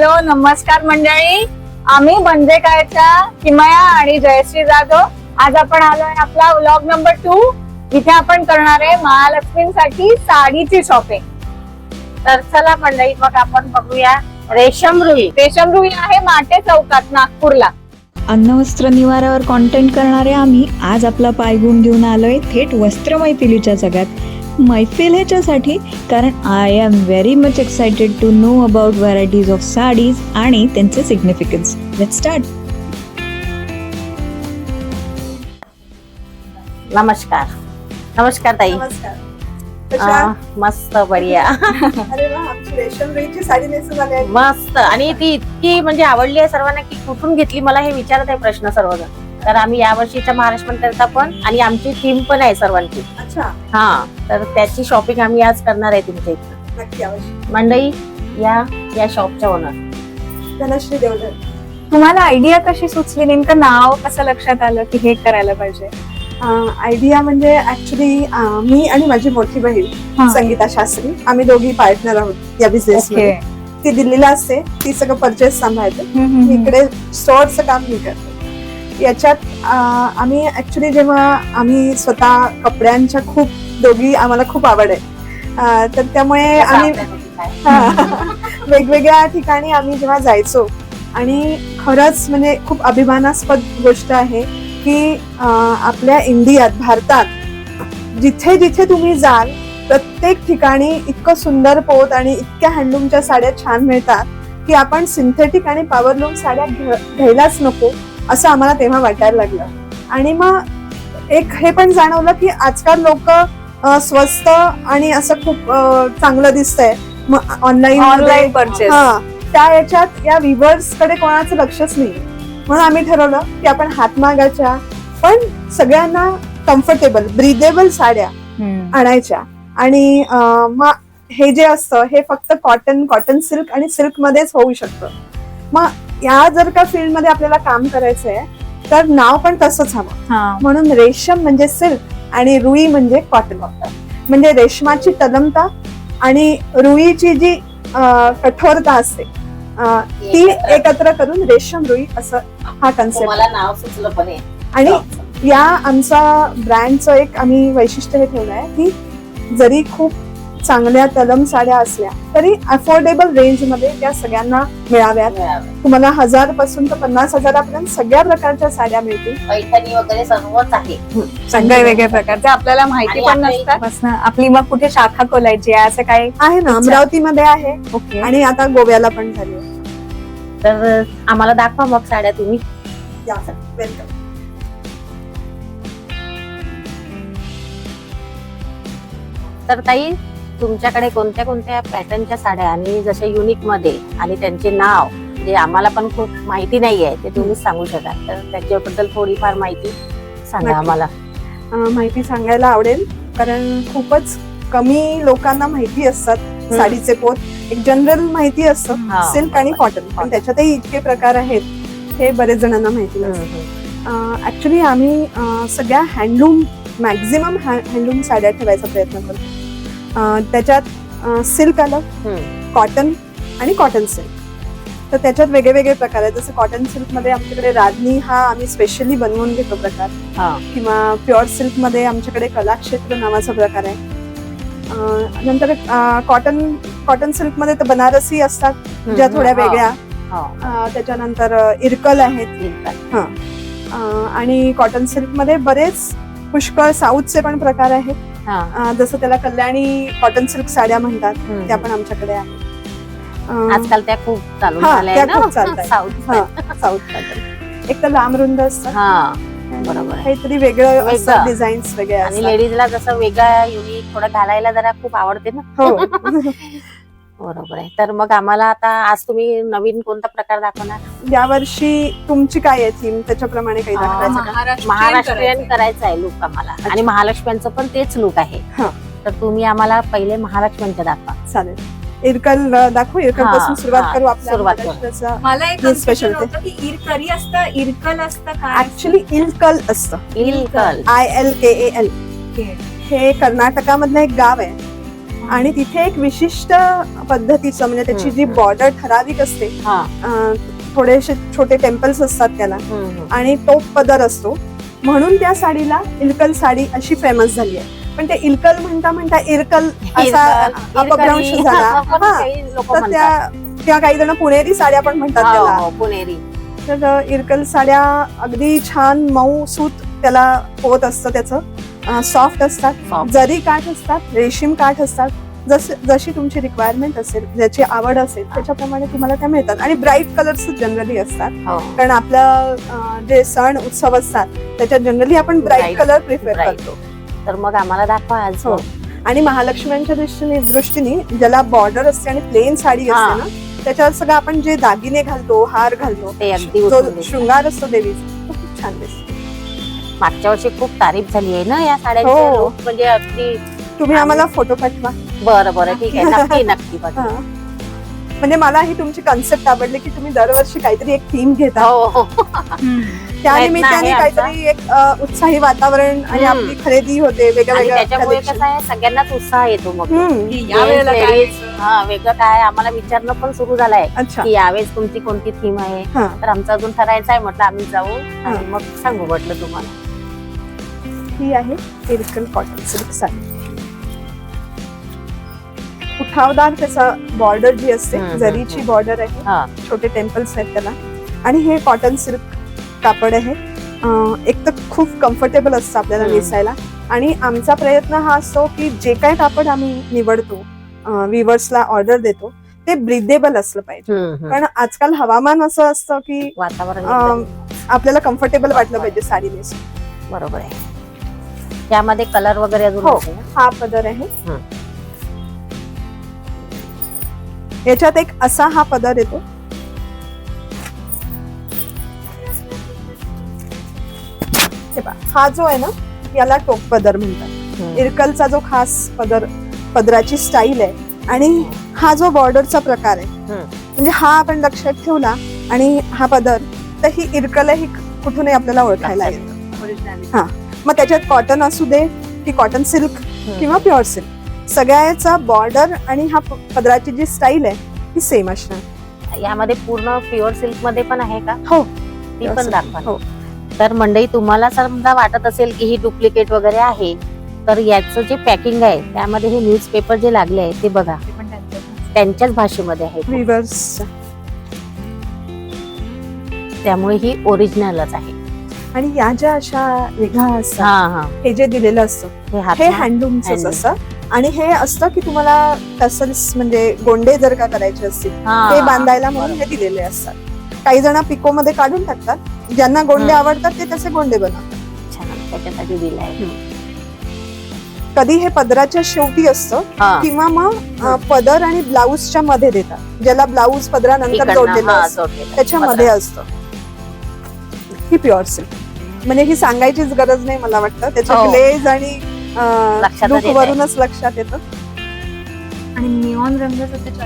Hello नमस्कार मंडळी. आम्ही म्हणजे बंदेकायच्या किमया आणि जयश्री जाधव. आज आपण आलोय आपला व्लॉग नंबर टू इथे आपण करणार आहे महालक्ष्मींसाठी साडीची शॉपिंग तर चला मंडळी मग आपण बघूया रेशम रुई. रेशम रुई आहे माटे चौकात नागपूरला. अन्न वस्त्र निवारावर कॉन्टेंट करणारे आम्ही आज आपला पायगुण घेऊन आलोय थेट वस्त्र मैफिलीच्या जगात. मैफिल ह्याच्यासाठी कारण I am very much excited to know about varieties of saris आणि त्यांचे सिग्निफिकन्स लेट स्टार्ट नमस्कार. नमस्कार ताई. आ, मस्त बढिया. अरे वा आमची रेशम रेची साडी नेसून आली आहे. मस्त. आणि ती इतकी म्हणजे आवडली आहे सर्वांना की कुठून घेतली मला हे विचारत आहे प्रश्न सर्वजण. तर आम्ही या वर्षीच्या महाराष्ट्र करता पण आणि आमची थीम पण आहे सर्वांची. अच्छा. हा तर त्याची शॉपिंग आम्ही आज करणार आहे तुमच्या इथं. नक्की अवश्य. मंडई या या शॉपच्या ओनर धनश्री देवधर. तुम्हाला आयडिया कशी सुचली? नेमकं नाव कसं लक्षात आलं की हे करायला पाहिजे? आयडिया म्हणजे ऍक्च्युली मी आणि माझी मोठी बहीण. संगीता शास्त्री आम्ही दोघी पार्टनर आहोत या बिझनेस मध्ये. ती दिल्लीला असते. ती सगळं परचेस सांभाळते. इकडे स्टोअरचं काम मी करते. याच्यात आम्ही ऍक्च्युली जेव्हा आम्ही स्वतः कपड्यांच्या खूप दोघी आम्हाला खूप आवड आहे तर त्यामुळे आम्ही. वेगवेगळ्या ठिकाणी आम्ही जेव्हा जायचो आणि खरंच म्हणजे खूप अभिमानास्पद गोष्ट आहे की आपल्या इंडियात भारतात जिथे जिथे तुम्ही जाल प्रत्येक ठिकाणी इतकं सुंदर पोत आणि इतक्या हँडलूमच्या साड्या छान मिळतात की आपण सिंथेटिक आणि पॉवरलूम साड्या घ्यायलाच नको असं आम्हाला तेव्हा वाटायला लागलं. आणि मग एक हे पण जाणवलं की आजकाल लोक स्वस्त आणि असं खूप चांगलं दिसतंय. मग ऑनलाईन ऑनलाईन परचेस हा त्या याच्यात या विवर्सकडे कोणाचं लक्षच नाही. म्हणून आम्ही ठरवलं की आपण हातमागाच्या पण सगळ्यांना कम्फर्टेबल ब्रिदेबल साड्या आणायच्या. आणि मग हे जे असतं हे फक्त कॉटन कॉटन सिल्क आणि सिल्क मध्येच होऊ शकतं. मग या जर का फील्डमध्ये आपल्याला काम करायचंय तर नाव पण तसंच हवं. म्हणून रेशम म्हणजे सिल्क आणि रुई म्हणजे कॉटन म्हणजे रेशमाची तलमता आणि रुईची जी कठोरता असते ती एकत्र करून रेशम रुई असं हा कन्सेप्ट मला नाव सुचलं पण आहे. आणि या आमचा ब्रँडचं एक आम्ही वैशिष्ट्य हे ठेवलं आहे की जरी खूप चांगल्या तलम साड्या असल्या तरी अफोर्डेबल रेंजमध्ये त्या सगळ्यांना मिळाव्यात. तुम्हाला हजारपासून तर पन्नास हजारापर्यंत सगळ्या प्रकारच्या साड्या मिळतील. पैठणी वगैरे सर्वच आहे. सगळे वेगळ्या प्रकारचे. आपल्याला माहिती पण नसतात. आपली मग कुठे शाखा खोलायची आहे असं काही आहे ना अमरावतीमध्ये आहे. ओके. आणि आता गोव्याला पण झाली आहे. तर आम्हाला दाखवा मग साड्या तुम्ही. या वेलकम तर ताई तुमच्याकडे कोणत्या कोणत्या पॅटर्नच्या साड्या आणि जसे युनिकमध्ये आणि त्यांचे नाव जे आम्हाला पण खूप माहिती नाही आहे ते तुम्ही सांगू शकाल. तर त्याच्याबद्दल थोडीफार माहिती सांगा. आम्हाला. माहिती सांगायला आवडेल कारण खूपच कमी लोकांना माहिती असतात साडीचे पोत. एक जनरल माहिती. असतं सिल्क आणि कॉटन. पण त्याच्यातही इतके प्रकार आहेत हे बरेच जणांना माहिती नसतं. ऍक्च्युली आम्ही सगळ्या हँडलूम मॅक्झिमम हँडलूम साड्या ठेवायचा प्रयत्न करतो. त्याच्यात सिल्क आलं. कॉटन आणि कॉटन सिल्क तर त्याच्यात वेगळे वेगळे प्रकार आहेत. जसं कॉटन सिल्कमध्ये आमच्याकडे राजनी हा आम्ही स्पेशली बनवून घेतो प्रकार. हा. किंवा प्युअर सिल्कमध्ये आमच्याकडे कलाक्षेत्र नावाचा प्रकार आहे. नंतर कॉटन कॉटन सिल्कमध्ये तर बनारसी असतात ज्या थोड्या. वेगळ्या. त्याच्यानंतर इरकल आहेत. आणि कॉटन सिल्कमध्ये बरेच पुष्कळ साऊथचे पण प्रकार आहेत हा. अं, जसं त्याला कल्याणी कॉटन सिल्क साड्या म्हणतात हम्म. त्या पण आमच्याकडे आहेत अं, आजकाल त्या खूप चालू हा, झाल्या त्या चालतायत. साऊथ हा, साऊथ pattern. एक तर लांब रुंद असतात हा बरोबर आहे. काहीतरी वेगळं वेगळं. असतं डिझाईन्स वेगळे आणि असतात लेडीजला जसं वेगळा युनिक थोडं घालायला जरा खूप आवडते ना हो बरोबर आहे. तर मग आम्हाला आता आज तुम्ही नवीन कोणता प्रकार दाखवणार? यावर्षी तुमची काय आहे थीम त्याच्याप्रमाणे काही हा. दाखवायचं का? महाराष्ट्रीयन करायचं आहे लुक आम्हाला. आणि महालक्ष्म्यांचं पण तेच लुक आहे. हा. तर तुम्ही आम्हाला पहिले महालक्ष्म्यांचं दाखवा. चालेल. इरकल अं, दाखवू? इरकल हा, पासून सुरुवात हा, करू आपल्या सुरुवात करू. महाराष्ट्राचा मला एक हे confusion होतं की इरकरी असतं इरकल असतं काय? ऍक्च्युली इलकल असतं. Ilkal. I L K A L हे कर्नाटकामधलं एक गाव आहे. आणि तिथे एक विशिष्ट पद्धतीचं म्हणजे त्याची जी. बॉर्डर ठराविक असते अं, थोडेसे छोटे टेम्पल्स असतात त्याला. आणि तो पदर असतो. म्हणून त्या साडीला इलकल साडी अशी फेमस झाली आहे. पण ते इलकल म्हणता म्हणता इरकल असा इरकल- अपभ्रंश इरकली. झाला. पण हा. काही लोक तर त्या त्या काही जण पुणेरी साड्या पण म्हणतात हो, त्याला. हो, पुणेरी. तर इरकल साड्या अगदी छान मऊ सूत त्याला होत असतं त्याचं. सॉफ्ट असतात Soft. जरी काठ असतात रेशीम काठ असतात जस जशी तुमची रिक्वायरमेंट असेल ज्याची आवड असेल त्याच्याप्रमाणे तुम्हाला त्या मिळतात आणि ब्राईट कलर्स जनरली असतात हो कारण आपलं अं, जे सण उत्सव असतात त्याच्यात जनरली आपण bright Bright. Colour prefer Bright. करतो तर मग आम्हाला दाखवा आज हो. आणि महालक्ष्म्यांच्या दृष्टीने दृष्टीने ज्याला बॉर्डर असते आणि प्लेन साडी. असते ना त्याच्यावर सगळं आपण जे दागिने घालतो हार घालतो ते अगदी जो. शृंगार असतो देवीचा तो खूप छान दिसतो मागच्या वर्षी खूप तारीफ झाली आहे ना या साड्यांची? हो. म्हणजे अगदी तुम्ही आम्हाला फोटो पाठवा. बरं बरं ठीक आहे. नक्की नक्की बघ हा. म्हणजे मला ही तुमची कन्सेप्ट आवडली की तुम्ही दरवर्षी काहीतरी एक थीम घेता. हो हो. त्या प्रयत्न निमित्ताने आहे आमचा. काहीतरी एक अ, उत्साही वातावरण आणि हम्म. आपली खरेदी होते वेगळ्या आणि वेगळ्या त्याच्यामुळे collection. कसं आहे सगळ्यांनाच उत्साह येतो मग. ladies, हा वेगळं काय? आम्हाला विचारणं पण सुरू झालंय अच्छा. की यावेळेस तुमची कोणती थीम आहे? हा. तर आमचं अजून ठरायचं आहे म्हटलं आम्ही जाऊ आणि मग सांगू म्हटलं तुम्हाला. ही आहे इरकल कॉटन सिल्क साडी उठावदार त्याचा बॉर्डर जी असते जरीची. बॉर्डर आहे हा. छोटे टेम्पल्स आहेत त्याला. आणि हे कॉटन सिल्क कापड आहे. एक तर खूप कम्फर्टेबल असतं आपल्याला. नेसायला. आणि आमचा प्रयत्न हा असतो की जे काय कापड आम्ही निवडतो विवर्सला ऑर्डर देतो ते ब्रिदेबल असलं पाहिजे. कारण आजकाल हवामान असं असतं की वातावरण आपल्याला कम्फर्टेबल वाटलं पाहिजे साडी नेसून. बरोबर आहे. त्यामध्ये कलर वगैरे अजून हो. ना? हा पदर आहे हं. याच्यात एक असा हा पदर येतो हे पहा, हा जो आहे ना याला टोक पदर म्हणतात हम्म. इरकलचा जो खास पदर पदराची स्टाईल आहे आणि हा जो बॉर्डरचा प्रकार आहे हम्म. म्हणजे हा आपण लक्षात ठेवला आणि हा पदर तर ही इरकलही कुठूनही आपल्याला ओळखायला येतं मग त्याच्यात कॉटन असू दे की कॉटन सिल्क किंवा प्युअर सिल्क सगळ्याचा बॉर्डर आणि हा पदराची जी स्टाईल आहे ही सेम असणार. यामध्ये पूर्ण प्युअर सिल्कमध्ये पण आहे का? हो. ती पण. दाखवा. हो. तर मंडळी तुम्हाला समजा वाटत असेल की ही डुप्लिकेट वगैरे आहे तर याचं जे पॅकिंग आहे त्यामध्ये हे न्यूजपेपर जे लागले आहे ते बघा. त्यांच्याच भाषेमध्ये आहे रिव्हर्स त्यामुळे ही ओरिजिनलच आहे. आणि या ज्या अशा वेगळ्या असतात हा जे दिलेलं असतं हे हँडलूमच. असतं आणि हे असतं की तुम्हाला टसल्स म्हणजे गोंडे जर का करायचे असतील ते बांधायला म्हणून. हे दिलेले असतात काही जण पिको मध्ये काढून टाकतात ज्यांना गोंडे. आवडतात ते तसे गोंडे बनवतात कधी हे पदराच्या शेवटी असतं किंवा मग पदर आणि ब्लाऊजच्या मध्ये देतात ज्याला ब्लाऊज पदरानंतर जोडलेलं असतं. त्याच्यामध्ये. असतं ही प्युअर सिल्क म्हणजे ही सांगायचीच गरज नाही मला वाटतं त्याच्या हो. ग्लेज आणि लक्षातच लुक येतंय. वरूनच लक्षात येतं आणि निऑन चर्चेत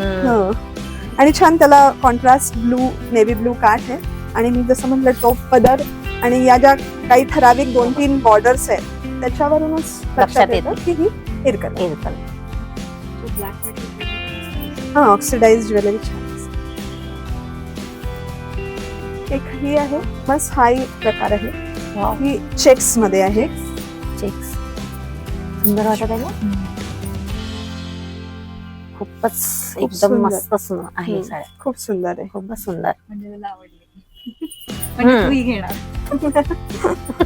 हम्म. हं. आणि छान त्याला कॉन्ट्रास्ट ब्लू नेव्ही ब्लू काठ आहे आणि मी जसं म्हटलं टोप पदर आणि या ज्या काही ठराविक दोन तीन बॉर्डर्स आहेत त्याच्यावरूनच लक्षात लक्षात येतं की ही हिरकल इरकल. हा ऑक्सिडाइज ज्वेलरी छान एक ही आहे. बस हा एक प्रकार आहे. ही चेक्समध्ये आहे. चेक्स सुंदर वाटत आहे ना? खूपच खूप एकदम. मस्त आहे. साड्या. खूप सुंदर आहे. खूपच सुंदर. म्हणजे मला आवडली. म्हणजे घेणार.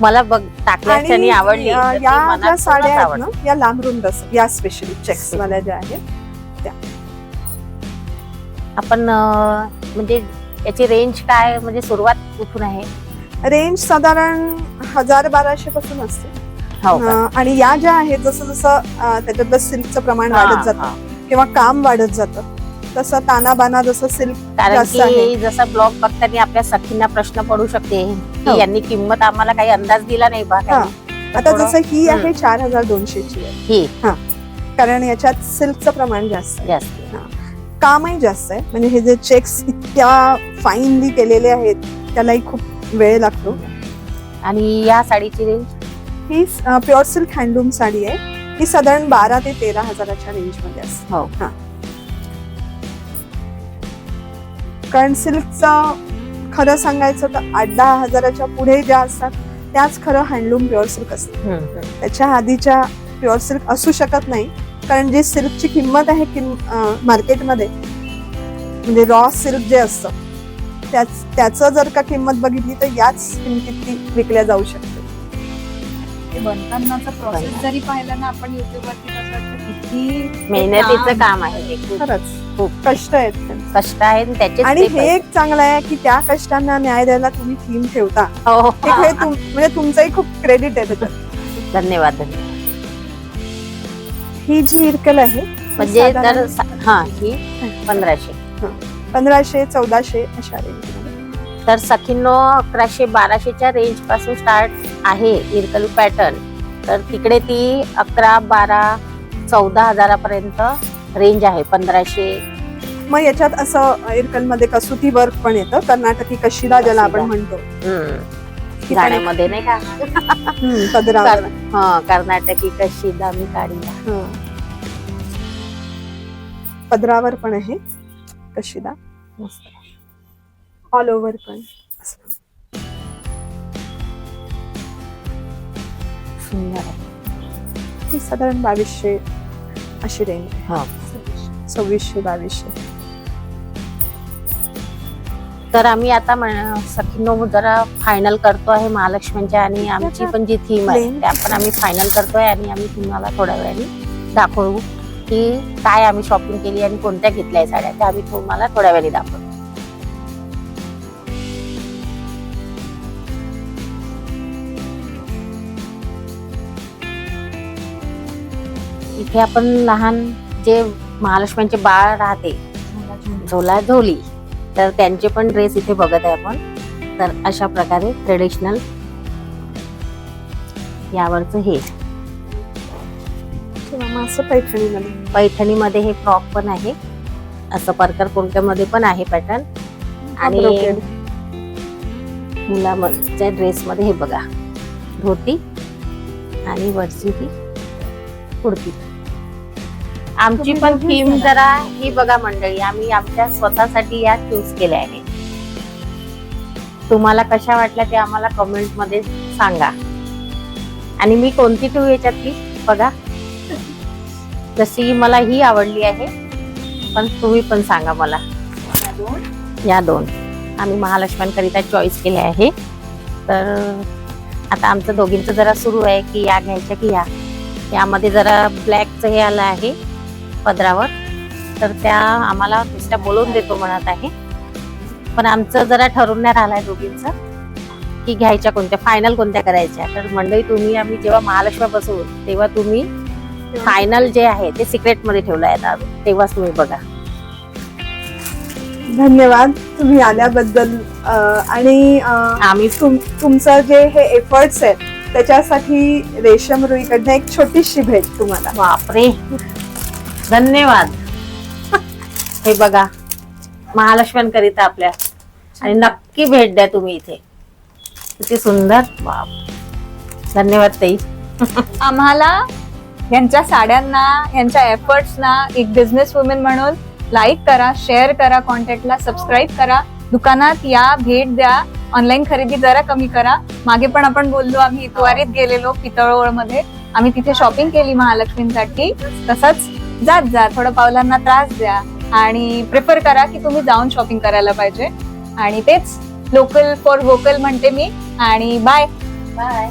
मला बघ टाकल्या क्षणी आवडली या साड्या या लांब रुंद या स्पेशली चेक्स वाल्या ज्या आहेत आपण अं, म्हणजे याची रेंज काय म्हणजे सुरुवात कुठून आहे रेंज साधारण हजार बाराशे पासून असते हो आणि या ज्या आहेत जसं जसं अं, त्याच्यातलं सिल्कचं प्रमाण वाढत जातं. किंवा काम वाढत जातं तसं ताना बाना जसं सिल्क कारण की. जसं ब्लॉग बघताना आपल्या सखींना प्रश्न पडू शकते की हो. यांनी किंमत आम्हाला काही अंदाज दिला नाही बा. आता जसं ही आहे. चार हजार दोनशेची आहे ही कारण याच्यात सिल्कचं प्रमाण जास्त जास्त कामही जास्त आहे. म्हणजे हे जे चेक्स इतक्या फाईनली केलेले आहेत त्यालाही खूप वेळ लागतो. आणि या साडीची रेंज ही प्युअर सिल्क हँडलूम साडी आहे. ही साधारण बारा ते तेरा हजाराच्या रेंजमध्ये असते. हो. कारण सिल्कचं खरं सांगायचं तर आठ दहा हजाराच्या पुढे ज्या असतात त्याच खरं हँडलूम प्युअर सिल्क असते हम्म, हम्म. त्याच्या आधीच्या प्युअर सिल्क असू शकत नाही कारण जी सिल्कची किंमत आहे किम मार्केटमध्ये म्हणजे रॉ सिल्क जे असतं त्याच त्याचं जर का किंमत बघितली तर याच किमतीत ती विकल्या जाऊ शकते. बनतानाचा प्रोसेस जरी पाहिला ना आपण युट्यूब वरती कसं वाटतं किती मेहनतीचं काम आहे खरंच. खूप कष्ट आहेत. कष्ट आहे आणि त्याचे आणि हे एक चांगलं आहे की त्या कष्टांना न्याय द्यायला तुम्ही थीम ठेवता. हो. तुम- म्हणजे तुमचंही खूप क्रेडिट आहे त्याच्यात. धन्यवाद धन्यवाद. ही जी इरकल आहे म्हणजे तर हा ही पंधराशे. पंधराशे चौदाशे अशा रेंज तर सखींनो अकराशे बाराशेच्या रेंजपासून स्टार्ट आहे इरकल पॅटर्न तर तिकडे ती अकरा बारा चौदा हजारापर्यंत रेंज आहे पंधराशे. मग याच्यात असं इरकलमध्ये कसुती वर्क पण येतं? कर्नाटकी कशिदा ज्याला आपण. म्हणतो. गाण्यामध्ये नाही का? हम्म, पदरावर. हा कर्नाटकी कशी दामी काढीला हं. पदरावर पण आहे. कशिदा मस्त. ऑल ओव्हर पण. असं. सुंदर आहे. ही साधारण बावीसशे अशी रेंज हो. सव्वीसशे बावीसशे. तर आम्ही आता म्हण- सखीनो जरा फायनल करतो आहे महालक्ष्मीच्या आणि आमची पण जी थीम आहे. त्या पण आम्ही फायनल करतोय आणि आम्ही तुम्हाला थोड्या वेळाने दाखवू की काय आम्ही शॉपिंग केली आणि कोणत्या घेतल्या साड्या त्या आम्ही तुम्हाला थोड्या वेळाने दाखवू इथे आपण लहान जे महालक्ष्मीचे बाळ राहते झोला झोली तर त्यांचे पण ड्रेस इथे बघत आहे आपण. तर अशा प्रकारे ट्रेडिशनल यावरचं हे. असं पैठणीमध्ये. पैठणीमध्ये हे फ्रॉक पण आहे. असं परकर पोलक्यामध्ये पण आहे पॅटर्न आणि. मुलाच्या ड्रेसमध्ये हे बघा. धोती आणि वरची ही कुर्ती आमची पण थीम जरा ही बघा मंडळी आम्ही आमच्या स्वतःसाठी या चूज केल्या आहे तुम्हाला कशा वाटल्या ते आम्हाला कमेंटमध्ये सांगा. आणि मी कोणती ठेवू याच्यातली? बघा. जशी मला ही आवडली आहे पण तुम्ही पण सांगा मला. या दोन. आम्ही महालक्ष्म्यांकरिता चॉईस केले आहे. तर आता आमचं दोघींचं जरा सुरू आहे की या घ्यायच्या की या. यामध्ये जरा ब्लॅकचं हे आलं आहे. पदरावर. तर त्या आम्हाला दुसऱ्या बोलवून देतो म्हणत आहे. पण आमचं जरा ठरून नाही राहिलंय दोघींचं की घ्यायच्या कोणत्या फायनल कोणत्या करायच्या. तर मंडळी तुम्ही आम्ही जेव्हा महालक्ष्मी बसवू तेव्हा तुम्ही फायनल जे आहे ते सिक्रेटमध्ये ठेवलं आहे तेव्हाच तुम्ही बघा. धन्यवाद. तुम्ही आल्याबद्दल आणि आम्ही तुम- तुमचं जे हे एफर्ट्स आहेत त्याच्यासाठी रेशम रुईकडनं एक छोटीशी भेट तुम्हाला. बापरे. धन्यवाद. हे बघा महालक्ष्म्यांकरिता आपल्या. आणि नक्की भेट द्या तुम्ही इथे. किती सुंदर. बाप धन्यवाद ताई. आम्हाला यांच्या साड्यांना यांच्या एफर्ट्सना एक बिझनेस वुमेन म्हणून लाईक करा शेअर करा कॉन्टॅक्टला सबस्क्राईब करा. दुकानात या भेट द्या. ऑनलाईन खरेदी जरा कमी करा. मागे पण आपण बोललो आम्ही इतवारीत गेलेलो पितळोळमध्ये आम्ही तिथे शॉपिंग केली महालक्ष्मींसाठी. तसंच जात जा थोडं पावलांना त्रास द्या आणि प्रिफर करा की तुम्ही जाऊन शॉपिंग करायला पाहिजे. आणि तेच लोकल फॉर व्होकल म्हणते मी. आणि बाय बाय